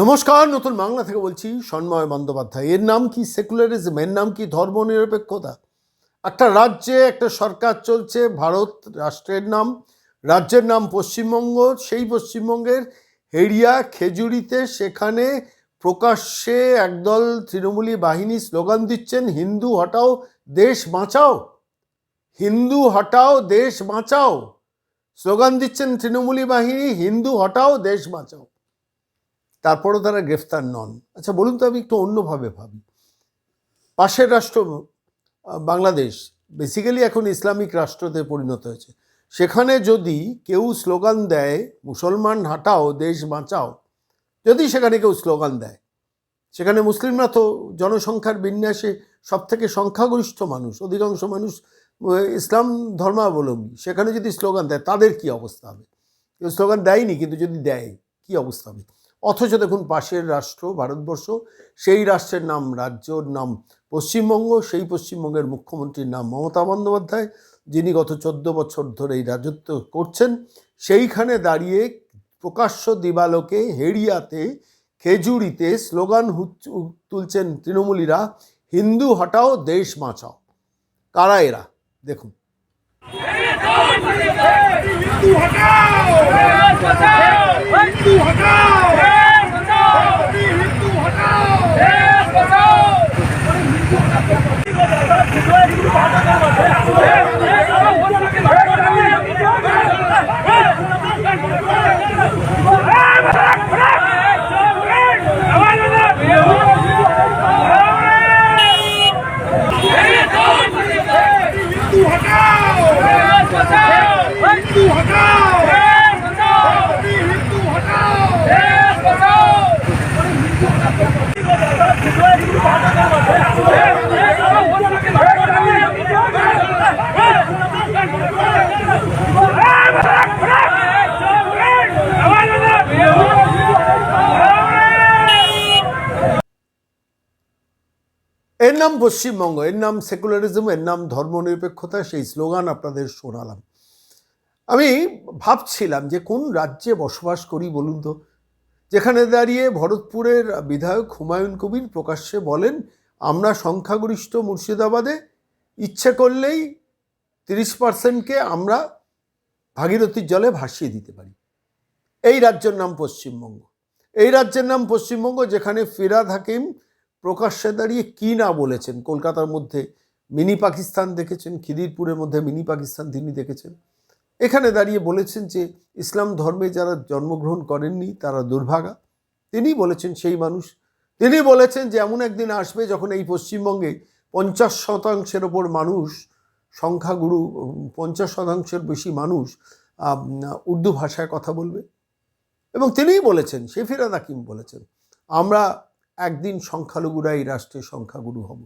নমস্কার, নতুন বাংলা থেকে বলছি সন্ময় বন্দ্যোপাধ্যায়। এর নাম কি সেকুলারিজম? এর নাম কি ধর্মনিরপেক্ষতা? একটা রাজ্যে একটা সরকার চলছে, ভারত রাষ্ট্রের নাম, রাজ্যের নাম পশ্চিমবঙ্গ, সেই পশ্চিমবঙ্গের হেরিয়া খেজুরিতে সেখানে প্রকাশ্যে একদল তৃণমূলী বাহিনী স্লোগান দিচ্ছেন, হিন্দু হটাও, দেশ বাঁচাও, হিন্দু হটাও, দেশ বাঁচাও। স্লোগান দিচ্ছেন তৃণমূলী বাহিনী, হিন্দু হটাও, দেশ বাঁচাও। তারপরও তারা গ্রেফতার নন। আচ্ছা বলুন তো আমি একটু অন্যভাবে ভাবি। পাশের রাষ্ট্র বাংলাদেশ বেসিক্যালি এখন ইসলামিক রাষ্ট্রতে পরিণত হয়েছে। সেখানে যদি কেউ স্লোগান দেয়, মুসলমান হাঁটাও, দেশ বাঁচাও, যদি সেখানে কেউ স্লোগান দেয়, সেখানে মুসলিমরা তো জনসংখ্যার বিন্যাসে সব থেকে সংখ্যাগরিষ্ঠ মানুষ, অধিকাংশ মানুষ ইসলাম ধর্মাবলম্বী। সেখানে যদি স্লোগান দেয়, তাদের কি অবস্থা হবে? কেউ স্লোগান দেয়নি, কিন্তু যদি দেয়, কি অবস্থা হবে? অথচ দেখুন পাশের রাষ্ট্র, ভারতবর্ষ, সেই রাষ্ট্রের নাম, রাজ্যর নাম পশ্চিমবঙ্গ, সেই পশ্চিমবঙ্গের মুখ্যমন্ত্রীর নাম মমতা বন্দ্যোপাধ্যায়, যিনি গত চোদ্দ বছর ধরে এই রাজত্ব করছেন, সেইখানে দাঁড়িয়ে প্রকাশ্য দিবালোকে হেরিয়াতে খেজুরিতে স্লোগান তুলছেন তৃণমূলীরা, হিন্দু হটাও, দেশ বাঁচাও। কারা এরা? দেখুন। हिंदू हटाओ हिंदू हटाओ हिंदू हटाओ 我操温度好 নাম পশ্চিমবঙ্গ এর নাম সেকুলারিজম এর নাম ধর্মনিরপেক্ষতা, সেই স্লোগান আপনাদের শোনালাম। আমি ভাবছিলাম যে কোন রাজ্যে বসবাস করি বলুন তো? যেখানে দাঁড়িয়ে ভরতপুরের বিধায়ক হুমায়ুন কবির প্রকাশ্যে বলেন, আমরা সংখ্যাগরিষ্ঠ মুর্শিদাবাদে, ইচ্ছে করলেই তিরিশ পার্সেন্টকে আমরা ভাগীরথীর জলে ভাসিয়ে দিতে পারি। এই রাজ্যের নাম পশ্চিমবঙ্গ। এই রাজ্যের নাম পশ্চিমবঙ্গ যেখানে ফিরাদ হাকিম প্রকাশ্যে দাঁড়িয়ে কী না বলেছেন? কলকাতার মধ্যে মিনি পাকিস্তান দেখেছেন, খিদিরপুরের মধ্যে মিনি পাকিস্তান তিনি দেখেছেন। এখানে দাঁড়িয়ে বলেছেন যে, ইসলাম ধর্মে যারা জন্মগ্রহণ করেননি, তারা দুর্ভাগা। তিনি বলেছেন সেই মানুষ। তিনি বলেছেন যে, এমন একদিন আসবে যখন এই পশ্চিমবঙ্গে পঞ্চাশ শতাংশের ওপর মানুষ, সংখ্যাগুরু, পঞ্চাশ শতাংশের বেশি মানুষ উর্দু ভাষায় কথা বলবে। এবং তিনিই বলেছেন শেফিরাদ হাকিম বলেছেন, আমরা একদিন সংখ্যালঘুরা এই রাষ্ট্রের সংখ্যাগুরু হব।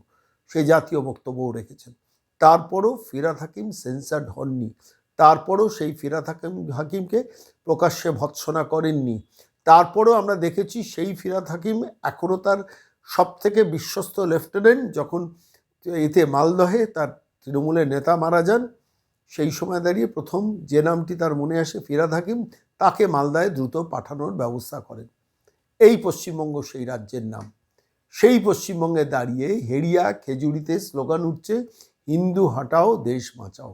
সে জাতীয় বক্তব্যও রেখেছেন। তারপরও ফিরাদ হাকিম সেন্সার্ড হননি। তারপরও সেই ফিরাদ হাকিম, হাকিমকে প্রকাশ্যে ভৎসনা করেননি। তারপরও আমরা দেখেছি সেই ফিরাদ হাকিম এখনও তার সবথেকে বিশ্বস্ত লেফটেন্যান্ট। যখন এতে মালদহে তার তৃণমূলের নেতা মারা যান, সেই সময় দাঁড়িয়ে প্রথম যে নামটি তার মনে আসে ফিরাদ হাকিম, তাকে মালদায় দ্রুত পাঠানোর ব্যবস্থা করেন। এই পশ্চিমবঙ্গ সেই রাজ্যের নাম। সেই পশ্চিমবঙ্গে দাঁড়িয়ে হেরিয়া খেজুরিতে স্লোগান উঠছে, হিন্দু হাঁটাও, দেশ বাঁচাও।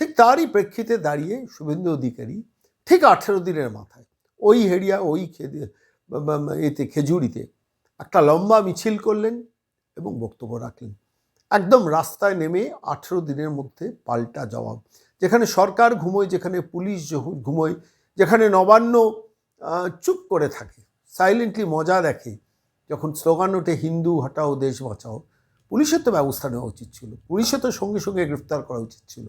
ঠিক তারই প্রেক্ষিতে দাঁড়িয়ে শুভেন্দু অধিকারী ঠিক আঠেরো দিনের মাথায় ওই হেরিয়া ওই এতে, খেজুরিতে একটা লম্বা মিছিল করলেন এবং বক্তব্য রাখলেন। একদম রাস্তায় নেমে আঠেরো দিনের মধ্যে পাল্টা জবাব। যেখানে সরকার ঘুমোয়, যেখানে পুলিশ ঘুমোয়, যেখানে নবান্ন চুপ করে থাকে। সাইলেন্টলি মজা দেখে যখন স্লোগান ওঠে, হিন্দু, হটাও, দেশ বাঁচাও, পুলিশের তো ব্যবস্থা নেওয়া উচিত ছিল। পুলিশের তো সঙ্গে সঙ্গে গ্রেফতার করা উচিত ছিল।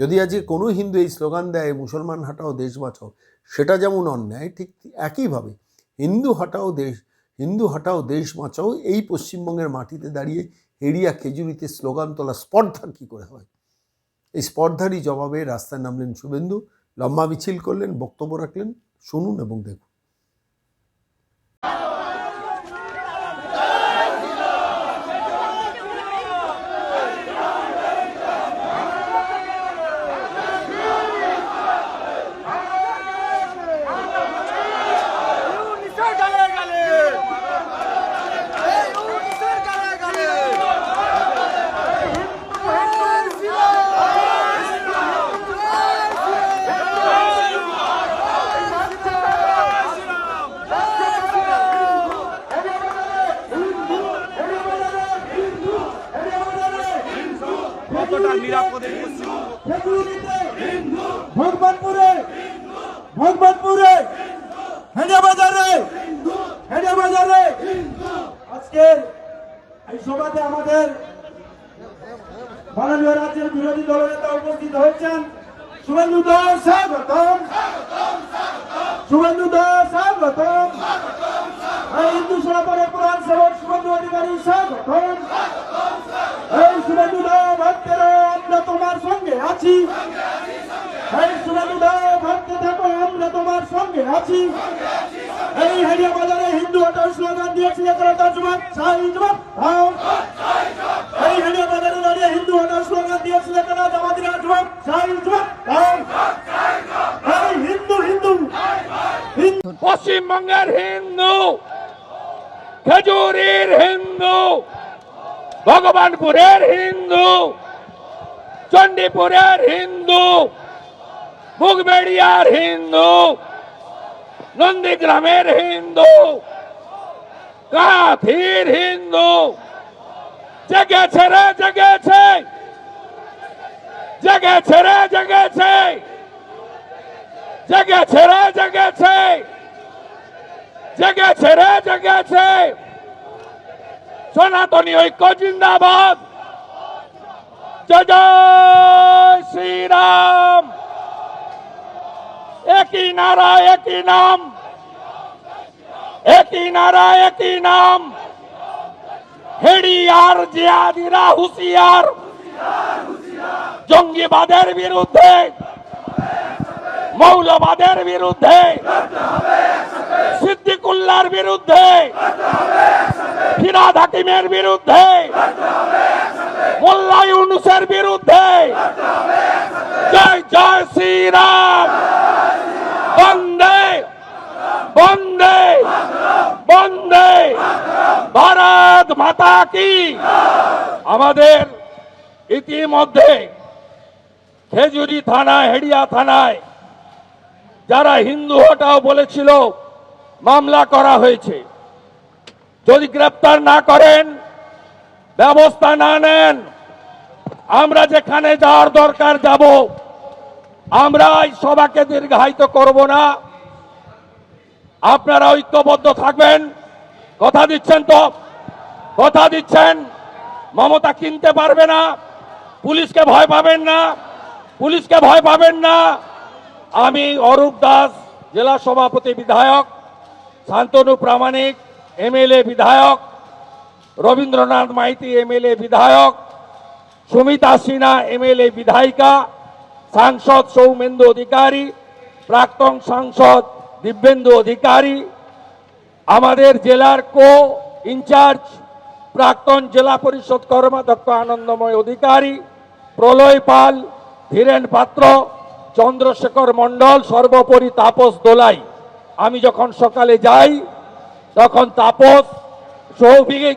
যদি আজকে কোনো হিন্দু এই স্লোগান দেয়, মুসলমান, হাটাও, দেশ বাঁচাও, সেটা যেমন অন্যায়, ঠিক একইভাবে হিন্দু, হটাও, দেশ, হিন্দু, হটাও, দেশ বাঁচাও, এই পশ্চিমবঙ্গের মাটিতে দাঁড়িয়ে হেরিয়া খেজুরিতে স্লোগান তোলা স্পর্ধা কী করে হয়? এই স্পর্ধারই জবাবে রাস্তায় নামলেন শুভেন্দু, লম্বা মিছিল করলেন, বক্তব্য রাখলেন, শুনুন এবং দেখুন। খেজুরিতে ভগবানপুরে ভগবানপুরে হেঁড়ে বাজারে হেঁড়ে বাজারে আজকে এই সভাতে আমাদের মাননীয় রাজ্যের বিরোধী দলনেতা উপস্থিত হয়েছেন শুভেন্দু দাস স্বাগতম। শুভেন্দু দাস স্বাগতম। হিন্দু সনাতনের প্রধান সেবক শুভেন্দু অধিকারী স্বাগতম। এই শুভেন্দু দাস ভক্তেরা, আমরা তোমার সঙ্গে আছি। এই শুভেন্দু দাস ভক্তে থাকো আমরা তোমার সঙ্গে আছি। এই হারিয়া বাজারে হিন্দু হটাও স্লোগান দিয়েছিল তারা তার জবাব সাই জবাব এই হারিয়া বাজারে দাঁড়িয়ে হিন্দু হটাও স্লোগান দিয়েছিল তারা জামাতিরা জবাব সাই জবাব এই হিন্দু। হিন্দু। পশ্চিমবঙ্গের হিন্দু, খেজুরির হিন্দু। ভগবানপুরের হিন্দু চণ্ডীপুরের হিন্দু মুগবেড়িয়ার হিন্দু নন্দীগ্রামের হিন্দু কাথির হিন্দু জেগেছে রে জেগেছে জেগেছে রে জেগেছে জেগেছে রে জেগেছে জেগেছে রে জেগেছে সনাতনী ঐক্য জিন্দাবাদ। জয় জয় শ্রীরাম। একই নারা, একই নাম। একই নারা, একই নাম। হেডিয়ার, জিয়াদিরা, হুঁশিয়ার। জঙ্গিবাদের বিরুদ্ধে। মৌলবাদের বিরুদ্ধে। সিদ্দিকুল্লার বিরুদ্ধে। ফিরাদ হাকিমের বিরুদ্ধে, মোল্লা ইউনুসের বিরুদ্ধে, জয় জয় শ্রীরাম। বন্দে বন্দে বন্দে। ভারত মাতা কি? আমাদের ইতিমধ্যে খেজুরি থানায়, হেডিয়া থানায় যারা হিন্দু হটাও বলেছিল, মামলা করা হয়েছে। যদি গ্রেপ্তার না করেন, ব্যবস্থা না নেন, আমরা যেখানে যাওয়ার দরকার যাব আমরা এই সভাকে দীর্ঘায়িত করব না। আপনারা ঐক্যবদ্ধ থাকবেন। কথা দিচ্ছেন তো? কথা দিচ্ছেন? মমতা কিনতে পারবে না। পুলিশকে ভয় পাবেন না। পুলিশকে ভয় পাবেন না। আমি অরূপ দাস, জেলা সভাপতি বিধায়ক, শান্তনু প্রামাণিক এমএলএ বিধায়ক, রবীন্দ্রনাথ মাইতি এমএলএ বিধায়ক, সুমিতা সিনহা এমএলএ বিধায়িকা, সাংসদ সৌমেন্দু অধিকারী, প্রাক্তন সাংসদ দিব্যেন্দু অধিকারী, আমাদের জেলার কো ইনচার্জ প্রাক্তন জেলা পরিষদ কর্মাধ্যক্ষ আনন্দময় অধিকারী, প্রলয় পাল, ধীরেন পাত্র, চন্দ্রশেখর মণ্ডল, সর্বোপরি তাপস দোলাই। আমি যখন সকালে যাই তখন তাপস, সৌভিক,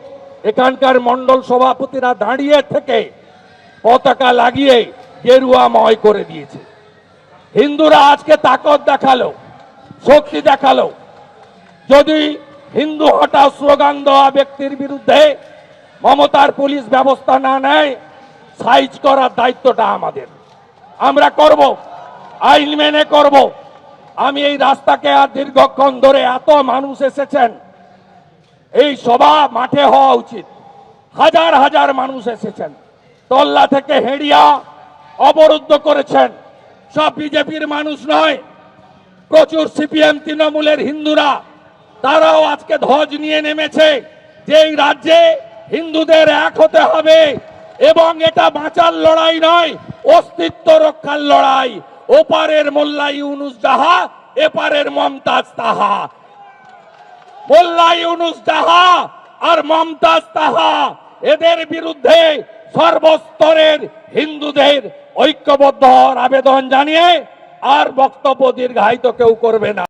এখানকার মণ্ডল সভাপতিরা দাঁড়িয়ে থেকে পতাকা লাগিয়ে গেরুয়াময় করে দিয়েছে। হিন্দুরা আজকে তাকত দেখাল, শক্তি দেখাল। যদি হিন্দু হঠাৎ স্লোগান দেওয়া ব্যক্তির বিরুদ্ধে মমতার পুলিশ ব্যবস্থা না নেয়, সাইজ করার দায়িত্বটা আমাদের। আমরা করব, আইন মেনে করব। আমি এই রাস্তাকে আর দীর্ঘক্ষণ ধরে এত মানুষ এসেছেন এই সভা মাঠে হওয়া উচিত। হাজার হাজার মানুষ এসেছেন। তল্লা থেকে হেড়িয়া অবরুদ্ধ করেছেন। সব বিজেপির মানুষ নয়, প্রচুর সিপিএম তৃণমূলের হিন্দুরা। তারাও আজকে ধ্বজ নিয়ে নেমেছে যে এই রাজ্যে হিন্দুদের এক হতে হবে এবং এটা বাঁচার লড়াই নয়, অস্তিত্ব রক্ষার লড়াই। ওপারের মোল্লা ইউনুস যাহা, এপারের মমতাজ তাহা। মোল্লা ইউনুস তাহা আর মমতাজ তাহা এদের বিরুদ্ধে সর্বস্তরের হিন্দুদের ঐক্যবদ্ধ হওয়ার আবেদন জানিয়ে আর বক্তব্য দীর্ঘায়িত কেউ করবে না।